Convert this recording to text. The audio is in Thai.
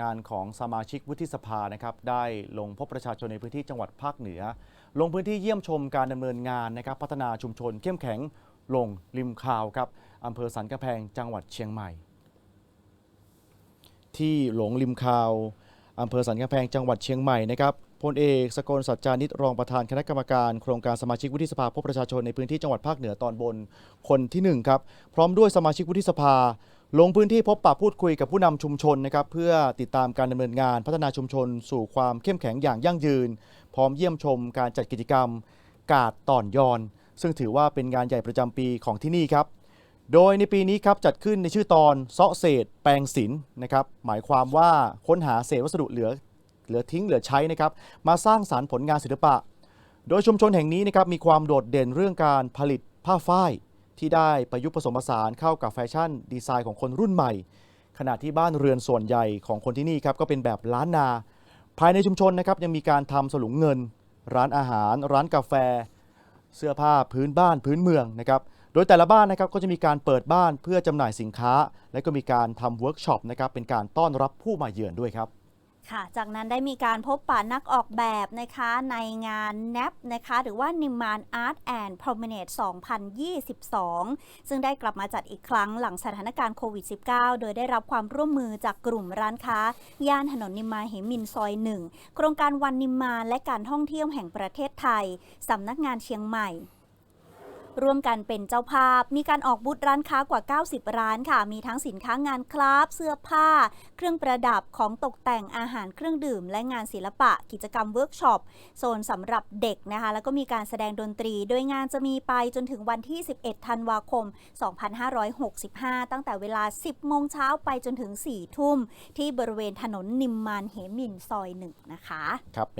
งานของสมาชิกวุฒิสภานะครับได้ลงพบประชาชนในพื้นที่จังหวัดภาคเหนือ ลงพื้นที่เยี่ยมชมการดำเนินงานนะครับพัฒนาชุมชนเข้มแข็งลงริมคาวครับอำเภอสันกำแพงจังหวัดเชียงใหม่ ที่หลงริมคาวอำเภอสันกำแพงจังหวัดเชียงใหม่นะครับพลเอกสกลสัจจานิตรองประธานคณะกรรมการโครงการสมาชิกวุฒิสภาพบประชาชนในพื้นที่จังหวัดภาคเหนือตอนบนคนที่หนึ่งครับพร้อมด้วยสมาชิกวุฒิสภา ลงพื้นที่พบปะพูดคุยกับผู้นำชุมชนนะครับเพื่อติดตามการดำเนินงานพัฒนาชุมชน สู่ความเข้มแข็งอย่างยั่งยืน พร้อมเยี่ยมชมการจัดกิจกรรม กาดต่อนยอน ซึ่งถือว่าเป็นงานใหญ่ประจำปีของที่นี่ครับ โดยในปีนี้ครับจัดขึ้นในชื่อตอนเซาะเศษ แปลงศิลป์นะครับหมายความว่าค้นหาเศษวัสดุเหลือเหลือทิ้งเหลือใช้นะครับมาสร้างสารรค์ผลงานศิลปะ โดยชุมชนแห่งนี้นะครับมีความโดดเด่นเรื่องการผลิตผ้าฝ้าย ที่ได้ประยุกต์ผสมผสานเข้ากับแฟชั่นดีไซน์ของคนรุ่นใหม่ ขณะที่บ้านเรือนส่วนใหญ่ของคนที่นี่ครับก็เป็นแบบล้านนา ภายในชุมชนนะครับยังมีการทำสลุงเงิน ร้านอาหาร ร้านกาแฟ เสื้อผ้าพื้นบ้านพื้นเมืองนะครับโดยแต่ละบ้านนะครับก็จะมีการเปิดบ้านเพื่อจำหน่ายสินค้า และก็มีการทำเวิร์กช็อปนะครับเป็นการต้อนรับผู้มาเยือนด้วยครับ ค่ะจากนั้นได้มีการพบปะนักออกแบบนะคะในงาน NAP นะคะหรือว่า n i m a n Art and Promenade 2022 ซึ่งได้กลับมาจัดอีกครั้งหลังสถานการณ์โควิด -19 โดยได้รับความร่วมมือจากกลุ่มร้านค้า ย่านถนนนิมานเหมินซอย 1 โครงการวันนิมมานและการท่องเที่ยวแห่งประเทศไทย สำนักงานเชียงใหม่ ร่วมกันเป็นเจ้าภาพ มีการออกบูธร้านค้ากว่า 90 ร้านค่ะ มีทั้งสินค้างานคราฟเสื้อผ้า เครื่องประดับของตกแต่งอาหารเครื่องดื่ม และงานศิลปะ กิจกรรมเวิร์กช็อปโซนสำหรับเด็กนะคะ แล้วก็มีการแสดงดนตรี โดยงานจะมีไปจนถึงวันที่ 11 ธันวาคม 2565 ตั้งแต่เวลา 10 โมงเช้าไปจนถึง 4 ทุ่ม ที่บริเวณถนนนิมมานเหมินซอย1นะคะ ครับ